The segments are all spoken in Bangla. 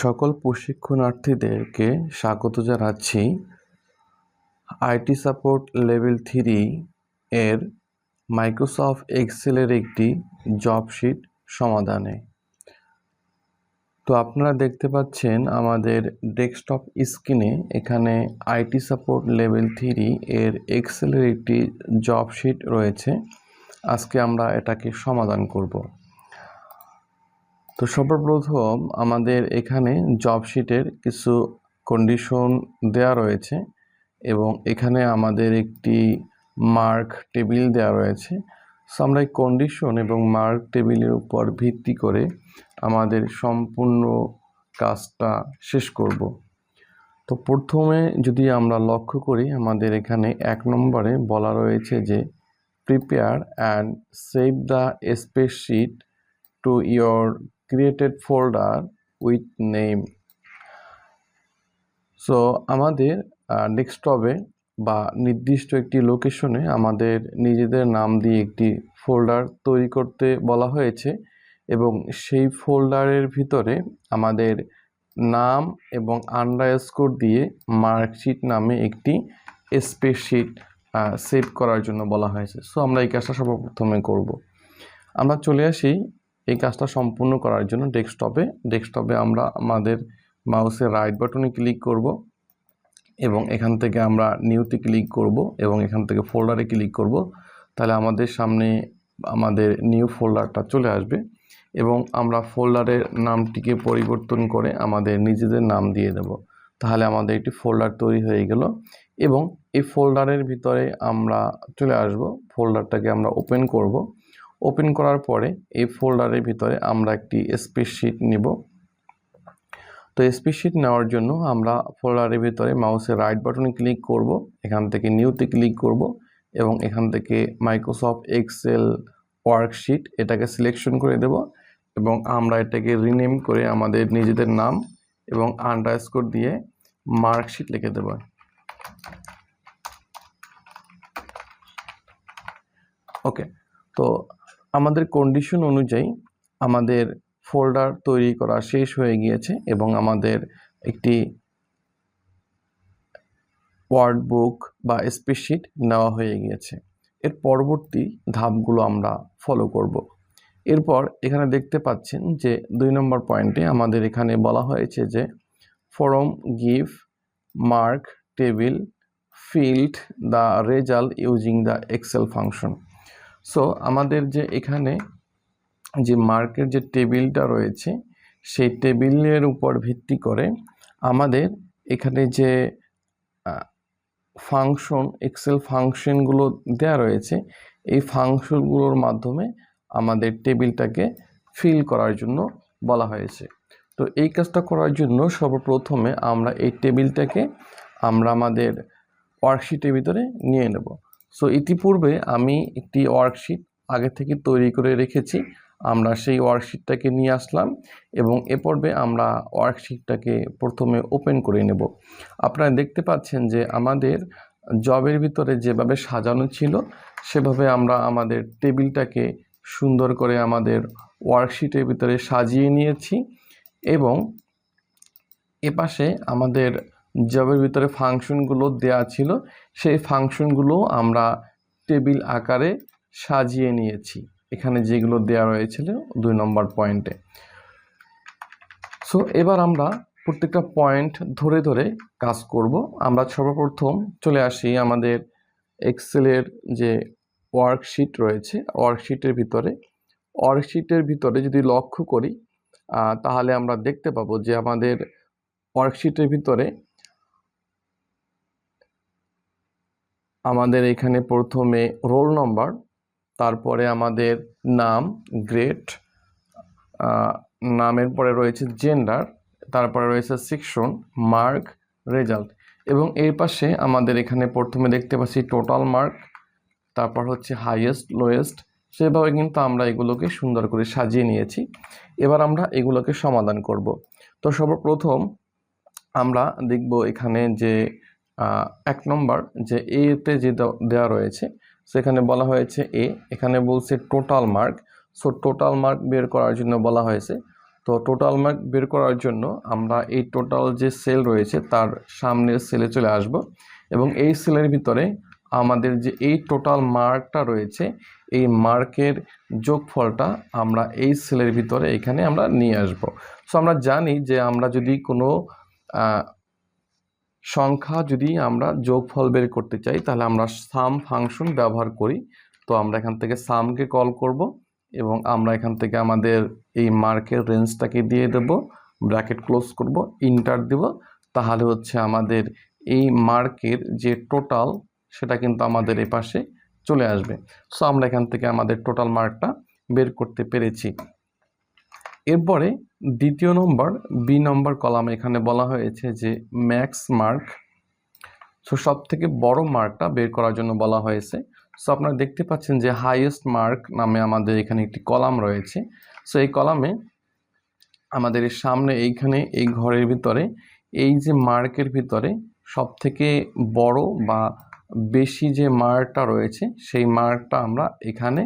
সকল প্রশিক্ষণার্থীদেরকে স্বাগত জানাচ্ছি। আইটি সাপোর্ট লেভেল থ্রি এর মাইক্রোসফট এক্সেলের একটি জব শিট সমাধানে। তো আপনারা দেখতে পাচ্ছেন আমাদের ডেস্কটপ স্ক্রিনে এখানে আইটি সাপোর্ট লেভেল থ্রি এর এক্সেলের একটি জব শিট রয়েছে। আজকে আমরা এটাকে সমাধান করব। তো সর্বপ্রথম আমাদের এখানে জব শিটের কিছু কন্ডিশন দেয়া রয়েছে এবং এখানে আমাদের একটি মার্ক টেবিল দেওয়া রয়েছে। সো আমরা এই কন্ডিশন এবং মার্ক টেবিলের উপর ভিত্তি করে আমাদের সম্পূর্ণ কাজটা শেষ করব। তো প্রথমে যদি আমরা লক্ষ্য করি, আমাদের এখানে এক নম্বরে বলা রয়েছে যে prepare and save the spreadsheet to your created folder with name so আমাদের ডেস্কটপে বা নির্দিষ্ট একটি লোকেশনে আমাদের নিজেদের নাম দিয়ে একটি ফোল্ডার তৈরি করতে বলা হয়েছে এবং সেই ফোল্ডারের ভিতরে আমাদের নাম এবং আন্ডারস্কোর দিয়ে মার্কশিট নামে একটি স্পেসশিট সেভ করার জন্য বলা হয়েছে। সো আমরা এই কাজটা সর্বপ্রথমে করব। আমরা চলে আসি এই কাজটা সম্পূর্ণ করার জন্য ডেস্কটপে ডেস্কটপে আমরা আমাদের মাউসের রাইট বাটনে ক্লিক করব এবং এখান থেকে আমরা নিউতে ক্লিক করব এবং এখান থেকে ফোল্ডারে ক্লিক করব। তাহলে আমাদের সামনে আমাদের নিউ ফোল্ডারটা চলে আসবে এবং আমরা ফোল্ডারের নামটিকে পরিবর্তন করে আমাদের নিজেদের নাম দিয়ে দেব। তাহলে আমাদের একটি ফোল্ডার তৈরি হয়ে গেল এবং এই ফোল্ডারের ভিতরে আমরা চলে আসব। ফোল্ডারটাকে আমরা ওপেন করব। ওপেন করার পরে এই ফোল্ডারের ভিতরে আমরা একটি স্প্রেডশিট নিব। তো স্প্রেডশিট নেওয়ার জন্য আমরা ফোল্ডারের ভিতরে মাউসের রাইট বাটনে ক্লিক করব, এখান থেকে নিউতে ক্লিক করব এবং এখান থেকে মাইক্রোসফট এক্সেল ওয়ার্কশিট এটাকে সিলেকশন করে দেব এবং আমরা এটাকে রিনেম করে আমাদের নিজেদের নাম এবং আন্ডারস্কোর দিয়ে মার্কশিট লিখে দেব। ওকে তো আমাদের কন্ডিশন অনুযায়ী আমাদের ফোল্ডার তৈরি করা শেষ হয়ে গিয়েছে এবং আমাদের একটি ওয়ার্ড বুক বা স্প্রেডশিট নেওয়া হয়ে গিয়েছে। এর পরবর্তী ধাপগুলো আমরা ফলো করব। এরপর এখানে দেখতে পাচ্ছেন যে দুই নম্বর পয়েন্টে আমাদের এখানে বলা হয়েছে যে form give mark table field the result using the Excel function so আমাদের যে এখানে যে মার্কের যে টেবিলটা রয়েছে, সেই টেবিলের উপর ভিত্তি করে আমাদের এখানে যে ফাংশন এক্সেল ফাংশনগুলো দেওয়া রয়েছে, এই ফাংশনগুলোর মাধ্যমে আমাদের টেবিলটাকে ফিল করার জন্য বলা হয়েছে। তো এই কাজটা করার জন্য সর্বপ্রথমে আমরা এই টেবিলটাকে আমরা আমাদের ওয়ার্কশিটের ভিতরে নিয়ে নেব। সো ইতিপূর্বে আমি একটি ওয়ার্কশিট আগে থেকে তৈরি করে রেখেছি। আমরা সেই ওয়ার্কশিটটাকে নিয়ে আসলাম এবং এ পর্বে আমরা ওয়ার্কশিটটাকে প্রথমে ওপেন করে নেব। আপনারা দেখতে পাচ্ছেন যে আমাদের জবের ভিতরে যেভাবে সাজানো ছিল, সেভাবে আমরা আমাদের টেবিলটাকে সুন্দর করে আমাদের ওয়ার্কশিটের ভিতরে সাজিয়ে নিয়েছি এবং এপাশে আমাদের জবের ভিতরে ফাংশনগুলো দেয়া ছিল, সেই ফাংশনগুলো আমরা টেবিল আকারে সাজিয়ে নিয়েছি। এখানে যেগুলো দেওয়া রয়েছিল দুই নম্বর পয়েন্টে সো এবার আমরা প্রত্যেকটা পয়েন্ট ধরে ধরে কাজ করব। আমরা সর্বপ্রথম চলে আসি আমাদের এক্সেলের যে ওয়ার্কশিট রয়েছে ওয়ার্কশিটের ভিতরে। ওয়ার্কশিটের ভিতরে যদি লক্ষ্য করি তাহলে আমরা দেখতে পাবো যে আমাদের ওয়ার্কশিটের ভিতরে আমাদের এখানে প্রথমে রোল নম্বর, তারপরে আমাদের নাম গ্রেড নামের পরে রয়েছে জেন্ডার, তারপরে রয়েছে সেকশন, মার্ক, রেজাল্ট। এবং এর পাশে আমাদের এখানে প্রথমে দেখতে পাচ্ছি টোটাল মার্ক, তারপর হচ্ছে হাইয়েস্ট, লোয়েস্ট, সেভাবে কিন্তু আমরা এগুলোকে সুন্দর করে সাজিয়ে নিয়েছি। এবার আমরা এগুলোকে সমাধান করব। তো সর্বপ্রথম আমরা দেখব এখানে যে এক নম্বর যে এতে যে দেওয়া রয়েছে, সেখানে বলা হয়েছে এ এখানে বলছে total mark so total mark বের করার জন্য বলা হয়েছে। তো টোটাল মার্ক বের করার জন্য আমরা এই টোটাল যে সেল রয়েছে, তার সামনের সেলে চলে আসব এবং এই সেলের ভিতরে আমাদের যে এই টোটাল মার্কটা রয়েছে, এই মার্কের যোগফলটা আমরা এই সেলের ভিতরে এখানে আমরা নিয়ে আসব। সো আমরা জানি যে আমরা যদি কোনো সংখ্যা যদি আমরা যোগফল বের করতে চাই, তাহলে আমরা সাম ফাংশন ব্যবহার করি। তো আমরা এখান থেকে সামকে কল করব এবং আমরা এখান থেকে আমাদের এই মার্কের রেঞ্জটাকে দিয়ে দেব ব্র্যাকেট ক্লোজ করব ইন্টার দেব। তাহলে হচ্ছে আমাদের এই মার্কের যে টোটাল সেটা কিন্তু আমাদের এই পাশে চলে আসবে। সো আমরা এখান থেকে আমাদের টোটাল মার্কটা বের করতে পেরেছি। এরপরে দ্বিতীয় নম্বর, বি নম্বর কলাম এখানে বলা হয়েছে যে ম্যাক্স মার্ক, সো সব থেকে বড় মার্কটা বের করার জন্য বলা হয়েছে। সো আপনারা দেখতে পাচ্ছেন যে হাইয়েস্ট মার্ক নামে আমাদের এখানে একটি কলাম রয়েছে। সো এই কলামে আমাদের সামনে এইখানে, এই ঘরের ভিতরে, এই যে মার্কের ভিতরে সব থেকে বড় বা বেশি যে মার্কটা রয়েছে, সেই মার্কটা আমরা এখানে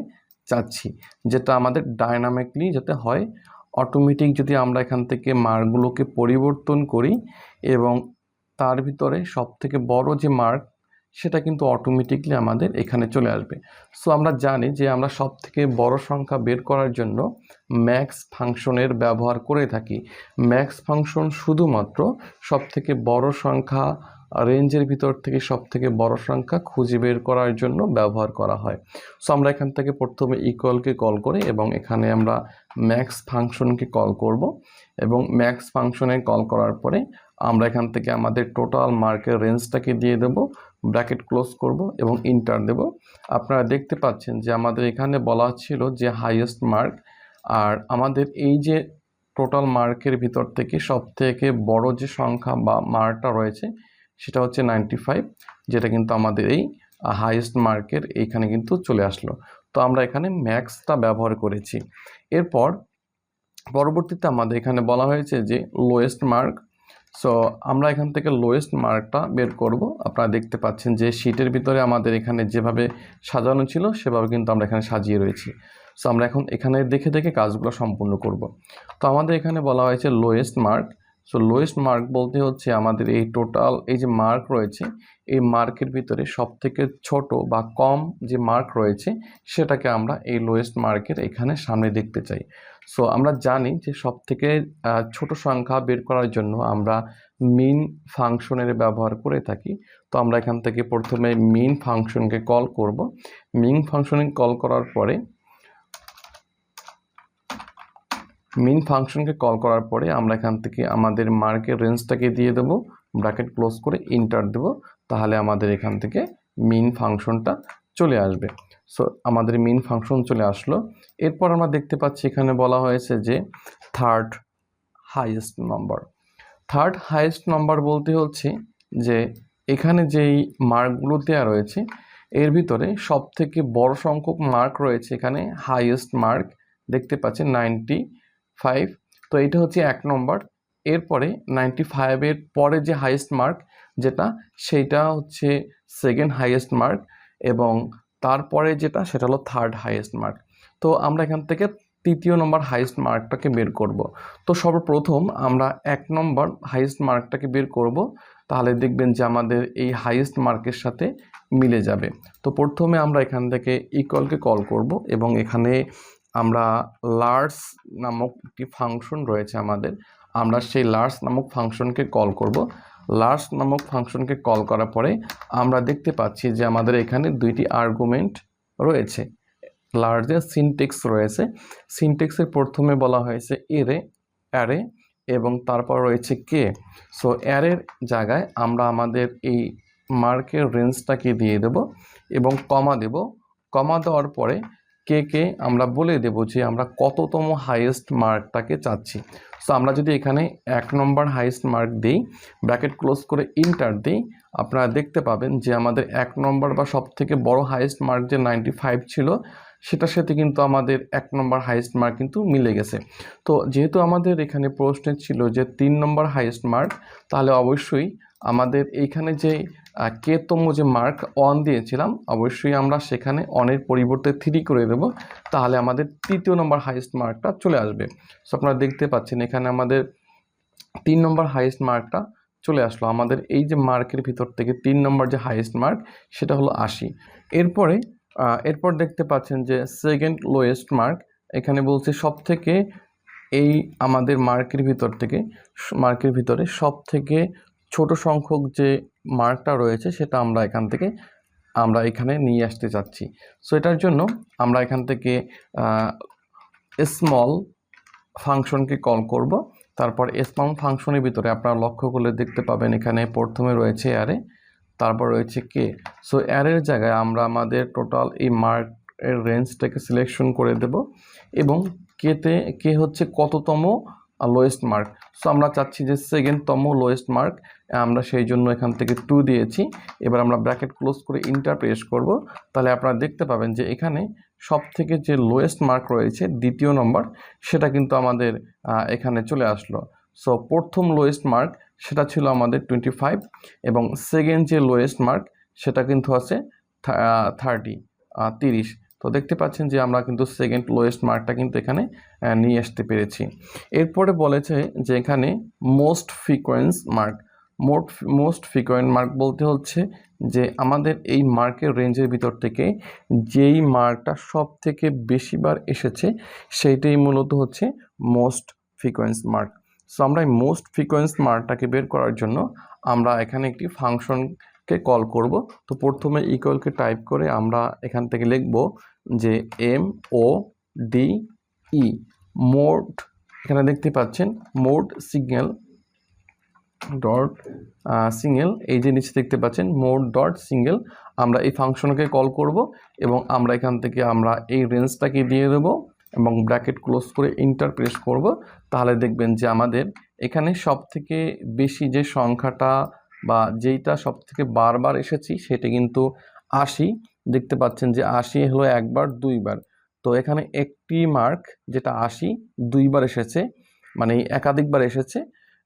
চাচ্ছি, যেটা আমাদের ডায়নামিকলি যাতে হয় অটোমেটিক যদি আমরা এখান থেকে মার্কগুলোকে পরিবর্তন করি এবং তার ভিতরে সব থেকে বড় যে মার্ক, সেটা কিন্তু অটোমেটিকলি আমাদের এখানে চলে আসবে। সো আমরা জানি যে আমরা সব থেকে বড় সংখ্যা বের করার জন্য ম্যাক্স ফাংশনের ব্যবহার করে থাকি। ম্যাক্স ফাংশন শুধুমাত্র সব থেকে বড় সংখ্যা রেঞ্জের ভিতর থেকে সব থেকে বড় সংখ্যা খুঁজে বের করার জন্য ব্যবহার করা হয়। সো আমরা এখান থেকে প্রথমে ইকুয়ালকে কল করে এবং এখানে আমরা ম্যাক্স ফাংশনকে কল করব এবং ম্যাক্স ফাংশনে কল করার পরে আমরা এখান থেকে আমাদের টোটাল মার্কের রেঞ্জটাকে দিয়ে দেব ব্র্যাকেট ক্লোজ করব এবং ইন্টার দেব। আপনারা দেখতে পাচ্ছেন যে আমাদের এখানে বলা ছিল যে হাইয়েস্ট মার্ক আর আমাদের এই যে টোটাল মার্কের ভিতর থেকে সব থেকে বড় যে সংখ্যা বা মার্কটা রয়েছে সেটা হচ্ছে নাইনটি ফাইভ, যেটা কিন্তু আমাদের এই হাইয়েস্ট মার্কের এইখানে কিন্তু চলে আসলো। তো আমরা এখানে ম্যাক্সটা ব্যবহার করেছি। এরপর পরবর্তীতে আমাদের এখানে বলা হয়েছে যে লোয়েস্ট মার্ক সো আমরা এখান থেকে লোয়েস্ট মার্কটা বের করব। আপনারা দেখতে পাচ্ছেন যে শীটের ভিতরে আমাদের এখানে যেভাবে সাজানো ছিল, সেভাবে কিন্তু আমরা এখানে সাজিয়ে রয়েছি। সো আমরা এখন এখানে দেখে দেখে কাজগুলো সম্পূর্ণ করব। তো আমাদের এখানে বলা হয়েছে lowest mark so lowest mark বলতে হচ্ছে আমাদের এই টোটাল এই যে মার্ক রয়েছে, এই মার্কের ভিতরে সব থেকে ছোট বা কম যে মার্ক রয়েছে, সেটাকে আমরা এই লোয়েস্ট মার্কের এখানে সামনে দেখতে চাই। সো আমরা জানি যে সব থেকে ছোট সংখ্যা বের করার জন্য আমরা মিন ফাংশনের ব্যবহার করে থাকি। তো আমরা এখান থেকে প্রথমে মিন ফাংশনকে কল করব। মিন ফাংশনে কল করার পরে মিন ফাংশনকে কল করার পরে আমরা এখান থেকে আমাদের মার্কের রেঞ্জটাকে দিয়ে দেবো ব্র্যাকেট ক্লোজ করে ইন্টার দেব, তাহলে আমাদের এখান থেকে মিন ফাংশনটা চলে আসবে। সো আমাদের মিন ফাংশন চলে আসলো। এরপর আমরা দেখতে পাচ্ছি এখানে বলা হয়েছে যে third highest number third highest number বলতে হচ্ছে যে এখানে যেই মার্কগুলো দেওয়া রয়েছে, এর ভিতরে সব থেকে বড় সংখ্যক মার্ক রয়েছে এখানে হাইয়েস্ট মার্ক দেখতে পাচ্ছেন নাইনটি ফাইভ তো এটা হচ্ছে এক নম্বর। এরপরে নাইনটি ফাইভের পরে যে হাইয়েস্ট মার্ক যেটা সেইটা হচ্ছে সেকেন্ড হাইয়েস্ট মার্ক এবং তারপরে যেটা, সেটা হলো থার্ড হাইয়েস্ট মার্ক তো আমরা এখান থেকে তৃতীয় নম্বর হাইয়েস্ট মার্কটাকে বের করব। তো সর্বপ্রথম আমরা এক নম্বর হাইয়েস্ট মার্কটাকে বের করব। তাহলে দেখবেন যে আমাদের এই হাইয়েস্ট মার্কের সাথে মিলে যাবে। তো প্রথমে আমরা এখান থেকে ইকুয়ালকে কল করব এবং এখানে আমরা লার্জ নামক একটি ফাংশন রয়েছে আমাদের। আমরা সেই লার্জ নামক ফাংশনকে কল করব। লার্জ নামক ফাংশনকে কল করার পরে আমরা দেখতে পাচ্ছি যে আমাদের এখানে দুইটি আর্গুমেন্ট রয়েছে। লার্জের সিনটেক্স রয়েছে। সিনটেক্সের প্রথমে বলা হয়েছে এরে অ্যারে এবং তারপর রয়েছে কে সো অ্যারের জায়গায় আমরা আমাদের এই মার্কের রেঞ্জটাকে দিয়ে দেব এবং কমা দেব। কমা দেওয়ার পরে কে কে আমরা বলে দেব যে আমরা কততম হাইয়েস্ট মার্কটাকে চাচ্ছি। সো আমরা যদি এখানে এক নম্বর হাইয়েস্ট মার্ক দিই ব্র্যাকেট ক্লোজ করে ইন্টার দিই, আপনারা দেখতে পাবেন যে আমাদের এক নম্বর বা সব থেকে বড় হাইয়েস্ট মার্ক যে নাইনটি ফাইভ ছিল সেটার সাথে কিন্তু আমাদের এক নম্বর হাইয়েস্ট মার্ক কিন্তু মিলে গেছে। তো যেহেতু আমাদের এখানে প্রশ্নে ছিল যে তিন নম্বর হাইয়েস্ট মার্ক তাহলে অবশ্যই আমাদের এইখানে যে কেতম যে মার্ক অন দিয়েছিলাম, অবশ্যই আমরা সেখানে অনের পরিবর্তে থ্রি করে দেব। তাহলে আমাদের তৃতীয় নম্বর হাইয়েস্ট মার্কটা চলে আসবে। সো আপনারা দেখতে পাচ্ছেন এখানে আমাদের তিন নম্বর হাইয়েস্ট মার্কটা চলে আসলো। আমাদের এই যে মার্কের ভিতর থেকে তিন নম্বর যে হাইয়েস্ট মার্ক সেটা হলো আশি। এরপরে এরপর দেখতে পাচ্ছেন যে সেকেন্ড লোয়েস্ট মার্ক এখানে বলছে সব থেকে এই আমাদের মার্কের ভিতর থেকে মার্কের ভিতরে সব থেকে ছোট সংখ্যক যে মার্কটা রয়েছে সেটা আমরা এখান থেকে, আমরা এখানে নিয়ে আসতে চাচ্ছি। সো এটার জন্য আমরা এখান থেকে স্মল ফাংশনকে কল করব। তারপর স্মল ফাংশনের ভিতরে আপনারা লক্ষ্য করলে দেখতে পাবেন এখানে প্রথমে রয়েছে অ্যারে তারপর রয়েছে কে? সো অ্যারের জায়গায় আমরা আমাদের টোটাল এই মার্ক এর রেঞ্জটাকে সিলেকশন করে দেব এবং কেতে, কে হচ্ছে কততম লোয়েস্ট মার্ক সো আমরা চাচ্ছি যে সেকেন্ডতম লোয়েস্ট মার্ক আমরা সেই জন্য এখান থেকে টু দিয়েছি। এবার আমরা ব্র্যাকেট ক্লোজ করে ইন্টার প্রেস করব। তাহলে আপনারা দেখতে পাবেন যে এখানে সব থেকে যে লোয়েস্ট মার্ক রয়েছে, দ্বিতীয় নম্বর সেটা কিন্তু আমাদের এখানে চলে আসলো। সো প্রথম লোয়েস্ট মার্ক সেটা ছিল আমাদের টোয়েন্টি ফাইভ এবং সেকেন্ড যে লোয়েস্ট মার্ক সেটা কিন্তু আছে থার্টি তিরিশ। তো দেখতে পাচ্ছেন যে আমরা কিন্তু সেকেন্ড লোয়েস্ট মার্কটা কিন্তু এখানে নিয়ে আসতে পেরেছি। এরপরে বলেছে যে এখানে মোস্ট ফ্রিকোয়েন্স মার্ক মোট মোস্ট ফ্রিকোয়েন্ট মার্ক বলতে হচ্ছে যে আমাদের এই মার্কের রেঞ্জের ভিতর থেকে যেই মার্কটা সব থেকে বেশিবার এসেছে, সেইটাই মূলত হচ্ছে মোস্ট ফ্রিকোয়েন্স মার্ক সো আমরা এই মোস্ট ফ্রিকোয়েন্স মার্কটাকে বের করার জন্য আমরা এখানে একটি ফাংশনকে কল করব। তো প্রথমে ইকুয়ালকে টাইপ করে আমরা এখান থেকে লিখব যে M O D E mode এখানে দেখতে পাচ্ছেন মোড সিগন্যাল ডট সিঙ্গেল এই যে নিচে দেখতে পাচ্ছেন মোড ডট সিঙ্গেল আমরা এই ফাংশনকে কল করব এবং আমরা এখান থেকে আমরা এই রেঞ্জটাকে দিয়ে দেব। এবং ব্র্যাকেট ক্লোজ করে ইন্টার প্রেস করব, তাহলে দেখবেন যে আমাদের এখানে সব থেকে বেশি যে সংখ্যাটা বা যেইটা সব থেকে বারবার এসেছি সেটা কিন্তু আশি। দেখতে পাচ্ছেন যে আশি হলো একবার, দুইবার। তো এখানে একটি মার্ক যেটা আশি, দুইবার এসেছে মানে একাধিকবার এসেছে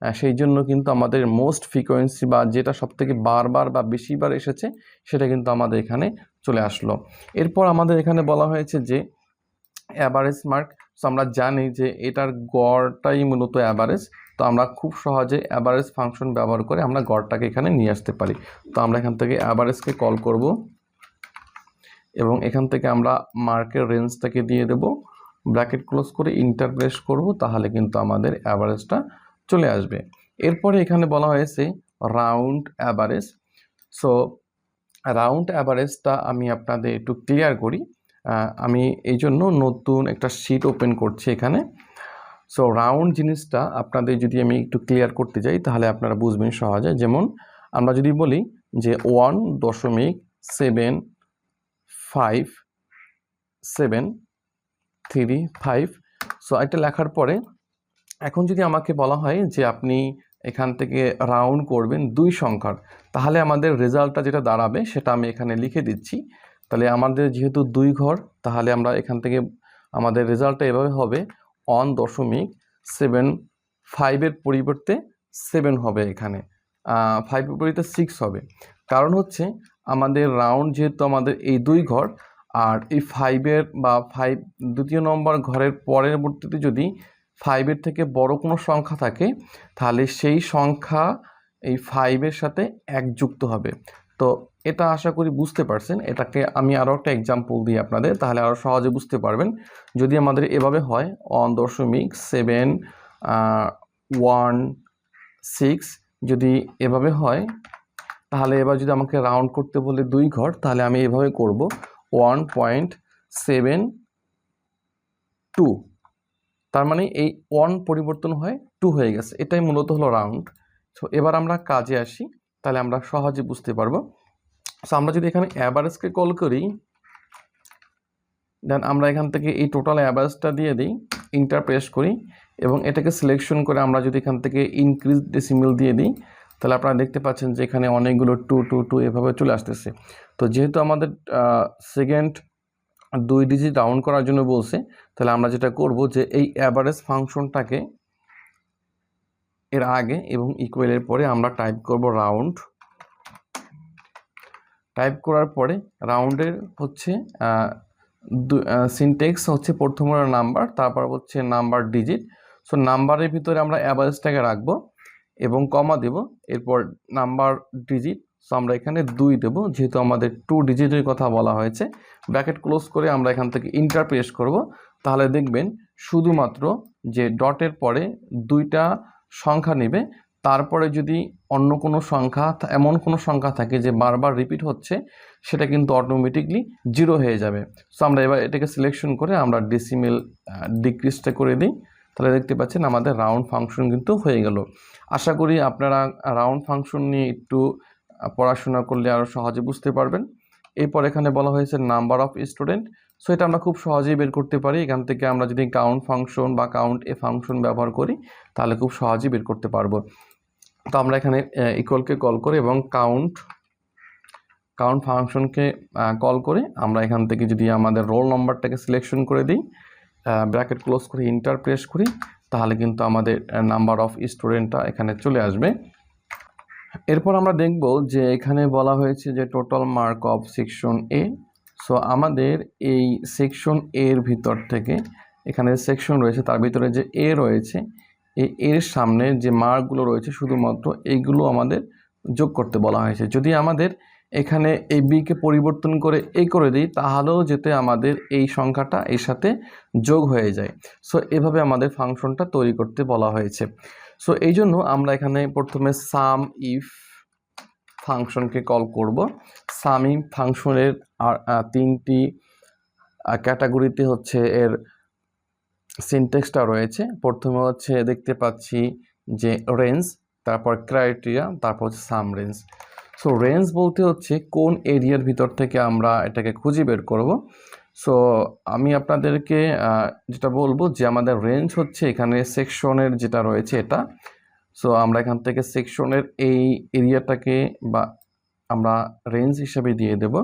সেই জন্য কিন্তু আমাদের মোস্ট ফ্রিকোয়েন্সি বা যেটা সব থেকে বারবার বা বেশিবার এসেছে, সেটা কিন্তু আমাদের এখানে চলে আসলো। এরপর আমাদের এখানে বলা হয়েছে যে অ্যাভারেজ মার্ক সো আমরা জানি যে এটার গড়টাই মূলত অ্যাভারেজ তো আমরা খুব সহজে অ্যাভারেজ ফাংশন ব্যবহার করে আমরা গড়টাকে এখানে নিয়ে আসতে পারি। তো আমরা এখান থেকে অ্যাভারেজকে কল করব এবং এখান থেকে আমরা মার্কের রেঞ্জটাকে দিয়ে দেব। ব্র্যাকেট ক্লোজ করে ইন্টারপ্রেস করব, তাহলে কিন্তু আমাদের অ্যাভারেজটা চলে আসবে। এরপরে এখানে বলা হয়েছে রাউন্ড অ্যাভারেজ সো রাউন্ড অ্যাভারেজটা আমি আপনাদের একটু ক্লিয়ার করি। আমি এই জন্য নতুন একটা শিট ওপেন করছি এখানে। সো রাউন্ড জিনিসটা আপনাদের যদি আমি একটু ক্লিয়ার করতে যাই, তাহলে আপনারা বুঝবেন সহজে। যেমন, আমরা যদি বলি যে ওয়ান দশমিক seven five seven three five so এটা লেখার পরে এখন যদি আমাকে বলা হয় যে আপনি এখান থেকে রাউন্ড করবেন দুই সংখ্যার, তাহলে আমাদের রেজাল্টটা যেটা দাঁড়াবে, সেটা আমি এখানে লিখে দিচ্ছি। তাহলে আমাদের যেহেতু দুই ঘর, তাহলে আমরা এখান থেকে আমাদের রেজাল্টটা এভাবে হবে অন দশমিক সেভেন ফাইভের পরিবর্তে সেভেন হবে এখানে। ফাইভের পরিবর্তে সিক্স হবে। কারণ হচ্ছে আমাদের রাউন্ড যেহেতু আমাদের এই দুই ঘর, আর এই ফাইভের বা ফাইভ দ্বিতীয় নম্বর ঘরের পরের পরবর্তীতে যদি ফাইভের থেকে বড় কোনো সংখ্যা থাকে, তাহলে সেই সংখ্যা এই ফাইভের সাথে একযুক্ত হবে। তো এটা আশা করি বুঝতে পারছেন। এটাকে আমি আরও একটা এক্সাম্পল দিই আপনাদের, তাহলে আরও সহজে বুঝতে পারবেন। যদি আমাদের এভাবে হয় অন দশমিক সেভেন ওয়ান সিক্স যদি এভাবে হয়, তাহলে এবার যদি আমাকে রাউন্ড করতে বলে দুই ঘর, তাহলে আমি এভাবে করব ওয়ান পয়েন্ট সেভেন টু তার মানে এই ওয়ান পরিবর্তন হয় টু হয়ে গেছে। এটাই মূলত হলো রাউন্ড সো এবার আমরা কাজে আসি, তাহলে আমরা সহজে বুঝতে পারব। সো আমরা যদি এখানে অ্যাভারেজকে কল করি দেন আমরা এখান থেকে এই টোটাল অ্যাভারেজটা দিয়ে দিই ইন্টার প্রেস করি, এবং এটাকে সিলেকশন করে আমরা যদি এখান থেকে ইনক্রিজ ডেসিমেল দিয়ে দিই, তাহলে আপনারা দেখতে পাচ্ছেন যে এখানে অনেকগুলো টু টু টু এভাবে চলে আসতেছে। তো যেহেতু আমাদের সেকেন্ড দুই ডিজিট রাউন্ড করার জন্য বলছে, তাহলে আমরা যেটা করব যে এই অ্যাভারেজ ফাংশনটাকে এর আগে এবং ইকুয়ালের পরে আমরা টাইপ করব রাউন্ড টাইপ করার পরে রাউন্ডের হচ্ছে সিনটেক্স হচ্ছে প্রথম নাম্বার তারপর হচ্ছে নাম্বার ডিজিট সো নাম্বারের ভিতরে আমরা অ্যাভারেজটাকে রাখব এবং কমা দেব, এরপর নাম্বার ডিজিট সো আমরা এখানে দুই দেব, যেহেতু আমাদের টু ডিজিটের কথা বলা হয়েছে। ব্র্যাকেট ক্লোজ করে আমরা এখান থেকে ইন্টার প্রেস করব। তাহলে দেখবেন শুধুমাত্র যে ডটের পরে দুইটা সংখ্যা নেবে তারপরে যদি অন্য কোনো সংখ্যা এমন কোনো সংখ্যা থাকে যে বারবার রিপিট হচ্ছে, সেটা কিন্তু অটোমেটিকলি জিরো হয়ে যাবে। সো আমরা এবার এটাকে সিলেকশন করে আমরা ডিসিমেল ডিক্রিজটা করে দিই। তাহলে দেখতে পাচ্ছেন আমাদের রাউন্ড ফাংশন কিন্তু হয়ে গেল। আশা করি আপনারা রাউন্ড ফাংশন নিয়ে একটু পড়াশোনা করলে আরও সহজে বুঝতে পারবেন। এরপর এখানে বলা হয়েছে নাম্বার অফ স্টুডেন্ট সো এটা আমরা খুব সহজেই বের করতে পারি। এখান থেকে আমরা যদি কাউন্ট ফাংশন বা কাউন্ট এ ফাংশন ব্যবহার করি, তাহলে খুব সহজেই বের করতে পারব। তো আমরা এখানে ইকুয়ালকে কল করে এবং কাউন্ট কাউন্ট ফাংশনকে কল করে আমরা এখান থেকে যদি আমাদের রোল নম্বরটাকে সিলেকশন করে দিই ব্র্যাকেট ক্লোজ করে ইন্টার প্রেস করি, তাহলে কিন্তু আমাদের নাম্বার অফ স্টুডেন্টটা এখানে চলে আসবে। এরপর আমরা দেখব যে এখানে বলা হয়েছে যে total mark of section A so আমাদের এই সেকশন এর ভিতর থেকে এখানে সেকশন রয়েছে, তার ভিতরে যে এ রয়েছে এর সামনে যে মার্কগুলো রয়েছে শুধুমাত্র এইগুলো আমাদের যোগ করতে বলা হয়েছে। যদি আমাদের এখানে এই বিকে পরিবর্তন করে এ করে দিই, তাহলেও যেতে আমাদের এই সংখ্যাটা এর সাথে যোগ হয়ে যায়। সো এভাবে আমাদের ফাংশনটা তৈরি করতে বলা হয়েছে। সো এই জন্য আমরা এখানে প্রথমে সাম ইফ ফাংশনকে কল করব। সাম ইফ ফাংশনের আর তিনটি ক্যাটাগরিতে হচ্ছে এর সিনটেক্সটা রয়েছে। প্রথমে হচ্ছে দেখতে পাচ্ছি যে রেঞ্জ তারপর ক্রাইটেরিয়া তারপর হচ্ছে সাম রেঞ্জ সো রেঞ্জ বলতে হচ্ছে কোন এরিয়ার ভিতর থেকে আমরা এটাকে খুঁজে বের করব। সো আমি আপনাদেরকে যেটা বলব যে আমাদের রেঞ্জ হচ্ছে এখানে সেকশনের যেটা রয়েছে এটা। সো আমরা এখান থেকে সেকশনের এই এরিয়াটাকে বা আমরা রেঞ্জ হিসেবে দিয়ে দেব।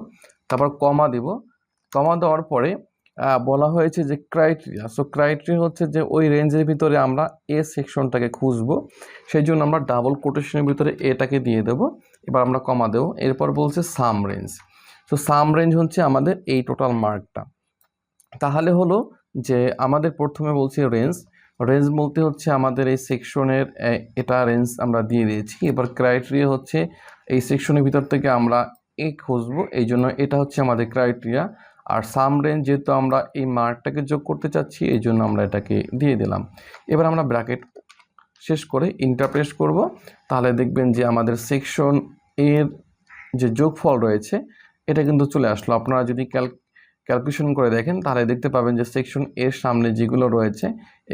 তারপর কমা দেব। কমা দেওয়ার পরে বলা হয়েছে যে ক্রাইটেরিয়া সো ক্রাইটেরিয়া হচ্ছে যে ওই রেঞ্জের ভিতরে আমরা এ সেকশনটাকে খুঁজবো সেই জন্য আমরা ডাবল কোটেশনের ভিতরে এটাকে দিয়ে দেব, এবার আমরা কমা দেবো, এরপর বলছে sum range so sum range হচ্ছে আমাদের এই টোটাল মার্কটা তাহলে হলো যে আমাদের প্রথমে বলছে রেঞ্জ রেঞ্জ বলতে হচ্ছে আমাদের এই সেকশনের এটা রেঞ্জ আমরা দিয়ে দিয়েছি, এবার ক্রাইটেরিয়া হচ্ছে এই সেকশনের ভিতর থেকে আমরা এ খুঁজবো এই জন্য এটা হচ্ছে আমাদের ক্রাইটেরিয়া আর সাম রেঞ্জ যেহেতু আমরা এই মার্কটাকে যোগ করতে চাচ্ছি, এই জন্য আমরা এটাকে দিয়ে দিলাম। এবার আমরা ব্র্যাকেট শেষ করে ইন্টারপ্রেস করব। তাহলে দেখবেন যে আমাদের সেকশন এর যে যোগফল রয়েছে, এটা কিন্তু চলে আসলো। আপনারা যদি ক্যাল ক্যালকুলেশন করে দেখেন, তাহলে দেখতে পাবেন যে সেকশন এর সামনে যেগুলো রয়েছে,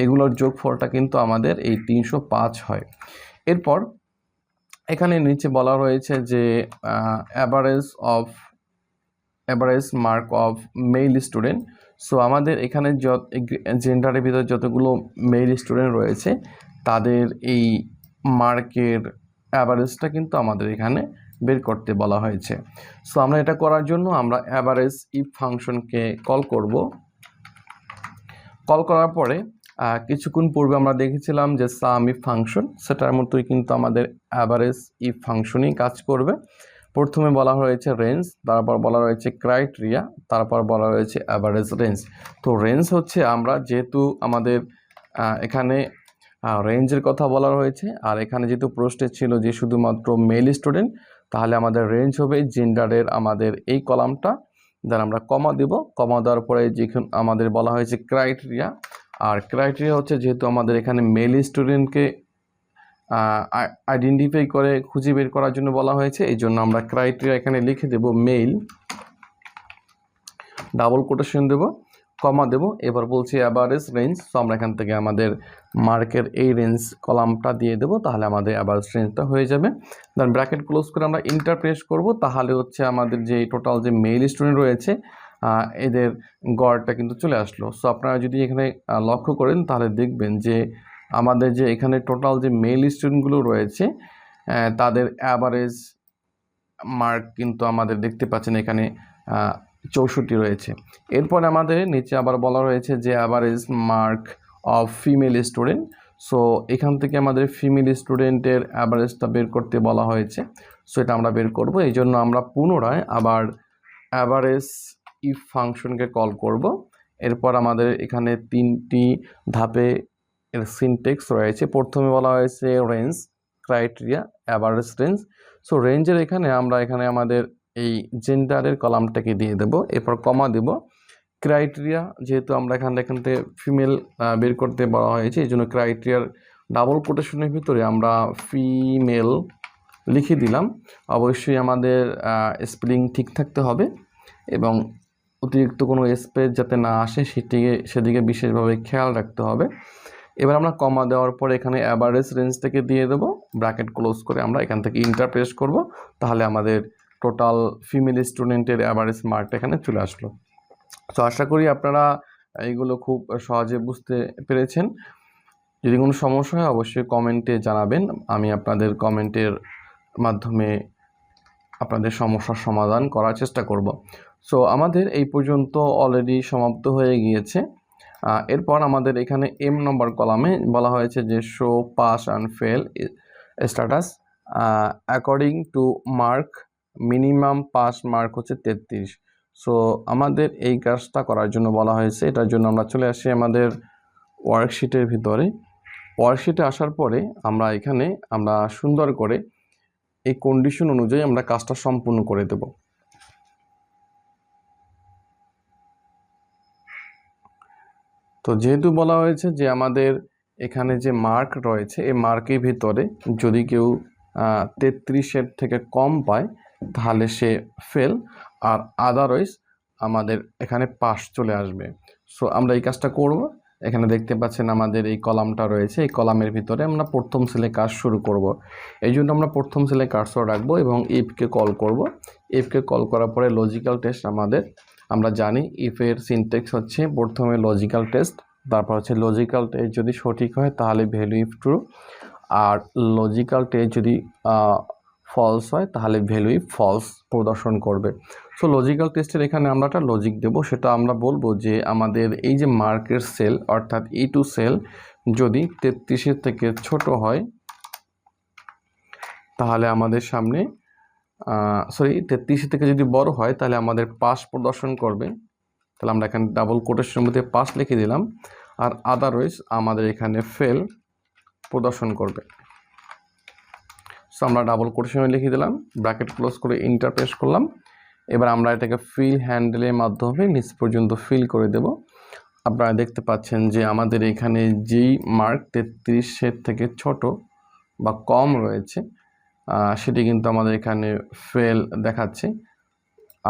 এগুলোর যোগফলটা কিন্তু আমাদের এই তিনশো পাঁচ হয়। এরপর এখানে নিচে বলা রয়েছে যে average of average mark of male student so আমাদের এখানে যত জেন্ডারের ভিতরে যতগুলো মেইল স্টুডেন্ট রয়েছে, তাদের এই মার্কের অ্যাভারেজটা কিন্তু আমাদের এখানে বের করতে বলা হয়েছে। সো আমরা এটা করার জন্য আমরা অ্যাভারেজ ইফ ফাংশনকে কল করব। কল করার পরে কিছুক্ষণ পূর্বে আমরা দেখেছিলাম যে সাম ইফ ফাংশন, সেটার মতোই কিন্তু আমাদের অ্যাভারেজ ইফ ফাংশনই কাজ করবে। প্রথমে বলা হয়েছে রেঞ্জ, তারপর বলা রয়েছে ক্রাইটেরিয়া, তারপর বলা রয়েছে অ্যাভারেজ রেঞ্জ। তো রেঞ্জ হচ্ছে আমরা যেহেতু আমাদের এখানে রেঞ্জের কথা বলা হয়েছে, আর এখানে যেহেতু প্রশ্নে ছিল যে শুধুমাত্র মেল স্টুডেন্ট, তাহলে আমাদের রেঞ্জ হবে জেন্ডারের আমাদের এই কলামটা, দেন আমরা কমা দেব, কমা দেওয়ার পরে যেখানে, আমাদের বলা হয়েছে ক্রাইটেরিয়া, আর ক্রাইটেরিয়া হচ্ছে যেহেতু আমাদের এখানে মেল স্টুডেন্টকে আইডেন্টিফাই করে খুঁজে বের করার জন্য বলা হয়েছে। এই জন্য আমরা ক্রাইটেরিয়া এখানে লিখে দেব মেইল ডাবল কোটেশন দেব কমা দেব, এবার বলছি অ্যাভারেজ রেঞ্জ তো আমরা এখান থেকে আমাদের মার্কের এই রেঞ্জ কলামটা দিয়ে দেব, তাহলে আমাদের অ্যাভারেজ রেঞ্জটা হয়ে যাবে। দেন ব্র্যাকেট ক্লোজ করে আমরা ইন্টারপ্রেস করব, তাহলে হচ্ছে আমাদের যে টোটাল যে মেইল স্টুডেন্ট রয়েছে এদের গড়টা কিন্তু চলে আসলো। সো আপনারা যদি এখানে লক্ষ্য করেন, তাহলে দেখবেন যে আমাদের যে এখানে টোটাল যে মেল স্টুডেন্টগুলো রয়েছে তাদের অ্যাভারেজ মার্ক কিন্তু আমাদের দেখতে পাচ্ছেন এখানে চৌষট্টি রয়েছে। এরপর আমাদের নিচে আবার বলা রয়েছে যে average mark of female student so এখান থেকে আমাদের ফিমেল স্টুডেন্টের অ্যাভারেজটা বের করতে বলা হয়েছে সো এটা আমরা বের করব। এই জন্য আমরা পুনরায় আবার অ্যাভারেজ ইফ ফাংশনকে কল করব। এরপর আমাদের এখানে তিনটি ধাপে এর সিনটেক্স রয়েছে। প্রথমে বলা হয়েছে range criteria average range so রেঞ্জের এখানে আমরা এখানে আমাদের এই জেন্ডারের কলামটাকে দিয়ে দেব। এরপর কমা দেব। ক্রাইটেরিয়া যেহেতু আমরা এখান এখান থেকে ফিমেল বের করতে বলা হয়েছে, এই জন্য ক্রাইটেরিয়ার ডাবল কোটেশনের ভিতরে আমরা ফিমেল লিখে দিলাম। অবশ্যই আমাদের স্পেলিং ঠিক থাকতে হবে এবং অতিরিক্ত কোনো স্পেস যাতে না আসে, সেটিকে, সেদিকে বিশেষভাবে খেয়াল রাখতে হবে। এবার আমরা কমা দেওয়ার পর এখানে অ্যাভারেজ রেঞ্জটাকে দিয়ে দেবো ব্র্যাকেট ক্লোজ করে আমরা এখান থেকে ইন্টারপ্রেস করব, তাহলে আমাদের টোটাল ফিমেল স্টুডেন্টের অ্যাভারেজ মার্কটা এখানে চলে আসলো। তো আশা করি আপনারা এইগুলো খুব সহজে বুঝতে পেরেছেন। যদি কোনো সমস্যা হয়, অবশ্যই কমেন্টে জানাবেন। আমি আপনাদের কমেন্টের মাধ্যমে আপনাদের সমস্যার সমাধান করার চেষ্টা করব। সো আমাদের এই পর্যন্ত অলরেডি সমাপ্ত হয়ে গিয়েছে। এরপর আমাদের এখানে এম নম্বর কলামে বলা হয়েছে যে show pass and fail status according to mark minimum pass mark হচ্ছে তেত্রিশ। সো আমাদের এই কাজটা করার জন্য বলা হয়েছে, এটার জন্য আমরা চলে আসি আমাদের ওয়ার্কশিটের ভিতরে। ওয়ার্কশিটে আসার পরে আমরা এখানে আমরা সুন্দর করে এই কন্ডিশন অনুযায়ী আমরা কাজটা সম্পূর্ণ করে দেব। তো যেহেতু বলা হয়েছে যে আমাদের এখানে যে মার্ক রয়েছে, এই মার্কের ভিতরে যদি কেউ তেত্রিশের থেকে কম পায়, তাহলে সে ফেল আর আদারওয়াইজ আমাদের এখানে পাস চলে আসবে। সো আমরা এই কাজটা করব। এখানে দেখতে পাচ্ছেন আমাদের এই কলামটা রয়েছে। এই কলামের ভিতরে আমরা প্রথম সেলে কাজ শুরু করব। এই জন্য আমরা প্রথম সেলে কার্সর রাখব এবং ইফকে কল করব। ইফকে কল করার পরে লজিক্যাল টেস্ট আমাদের আমরা জানি ইফের সিনটেক্স হচ্ছে প্রথমে লজিক্যাল টেস্ট তারপর হচ্ছে লজিক্যাল টেস্ট যদি সঠিক হয় তাহলে ভ্যালু ইফ ট্রু আর লজিক্যাল টেস্ট যদি ফলস হয় তাহলে ভ্যালু ইফ ফলস প্রদর্শন করবে। সো লজিক্যাল টেস্টের এখানে আমরা একটা লজিক দেব, সেটা আমরা বলব যে আমাদের এই যে মার্কের সেল অর্থাৎ ই টু সেল যদি তেত্রিশের থেকে ছোট হয়, তাহলে আমাদের সামনে সরি তেত্রিশের থেকে যদি বড় হয়, তাহলে আমাদের পাস প্রদর্শন করবে। তাহলে আমরা এখানে ডাবল কোটেশনের মধ্যে পাস লিখে দিলাম। আর আদারওয়াইজ আমাদের এখানে ফেল প্রদর্শন করবে। সো আমরা ডাবল কোটেশনে লিখে দিলাম ব্র্যাকেট ক্লোজ করে ইন্টারপ্রেস করলাম। এবার আমরা এটাকে ফিল হ্যান্ডেলের মাধ্যমে নিচ পর্যন্ত ফিল করে দেব। আপনারা দেখতে পাচ্ছেন যে আমাদের এখানে যেই মার্ক তেত্রিশের থেকে ছোট বা কম রয়েছে সেটি কিন্তু আমাদের এখানে ফেল দেখাচ্ছে।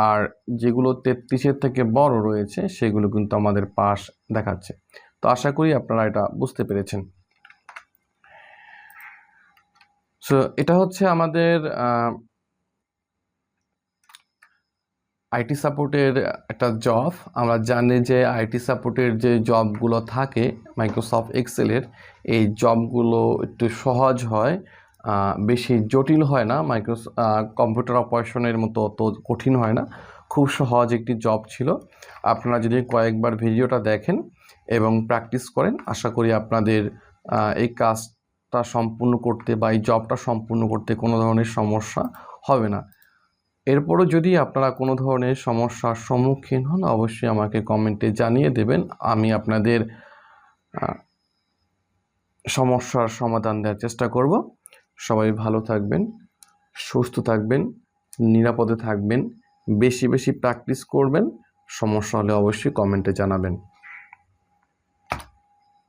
আর যেগুলো তেত্রিশের থেকে বড় রয়েছে, সেগুলো কিন্তু আমাদের পাস দেখাচ্ছে। তো আশা করি আপনারা এটা বুঝতে পেরেছেন। সো এটা হচ্ছে আমাদের আইটি সাপোর্টের একটা জব আমরা জানি যে আইটি সাপোর্টের যে জবগুলো থাকে মাইক্রোসফট এক্সেলের এই জবগুলো একটু সহজ হয়। বেশি জটিল হয় না মাইক্রো কম্পিউটার অপারেশনের মতো অত কঠিন হয় না। খুব সহজ একটি জব ছিল। আপনারা যদি কয়েকবার ভিডিওটা দেখেন এবং প্র্যাকটিস করেন, আশা করি আপনাদের এই কাজটা সম্পূর্ণ করতে বা এই জবটা সম্পূর্ণ করতে কোনো ধরনের সমস্যা হবে না। এরপরও যদি আপনারা কোনো ধরনের সমস্যার সম্মুখীন হন, অবশ্যই আমাকে কমেন্টে জানিয়ে দেবেন। আমি আপনাদের সমস্যার সমাধান দেওয়ার চেষ্টা করব। সবাই ভালো থাকবেন, সুস্থ থাকবেন, নিরাপদে থাকবেন, বেশি বেশি প্র্যাকটিস করবেন, সমস্যা হলে অবশ্যই কমেন্টে জানাবেন।